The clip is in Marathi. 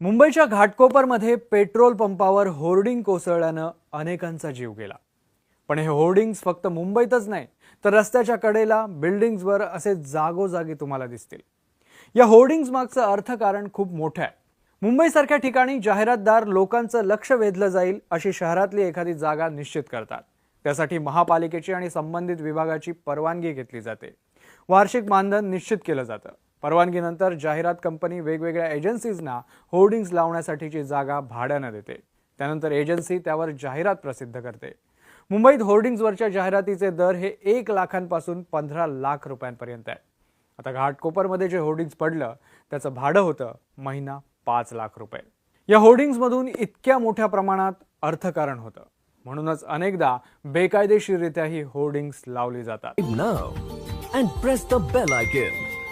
मुंबईच्या घाटकोपरमध्ये पेट्रोल पंपावर होर्डिंग कोसळल्यानं अनेकांचा जीव गेला. पण हे होर्डिंग्स फक्त मुंबईतच नाही तर रस्त्याच्या कडेला बिल्डिंग्सवर असे जागोजागी तुम्हाला दिसतील. या होर्डिंग्स मागचं अर्थकारण खूप मोठं आहे. मुंबईसारख्या ठिकाणी जाहिरातदार लोकांचं लक्ष वेधलं जाईल अशी शहरातली एखादी जागा निश्चित करतात. त्यासाठी महापालिकेची आणि संबंधित विभागाची परवानगी घेतली जाते. वार्षिक मानधन निश्चित केलं जातं. परवानगीनंतर जाहिरात कंपनी वेगवेगळ्या एजन्सीजना होर्डिंग्स लावण्यासाठीची जागा भाड्यानं देते. त्यानंतर एजन्सी त्यावर जाहिरात प्रसिद्ध करते. मुंबईत होर्डिंग्जवरच्या जाहिरातीचे दर हे एक लाखांपासून पंधरा लाख रुपयांपर्यंत आहे. आता घाटकोपरमध्ये जे होर्डिंग्स पडलं त्याचं भाडं होतं महिना पाच लाख रुपये. या होर्डिंग्जमधून इतक्या मोठ्या प्रमाणात अर्थकारण होतं. म्हणूनच अनेकदा बेकायदेशीररित्या ही होर्डिंग्स लावली जातात.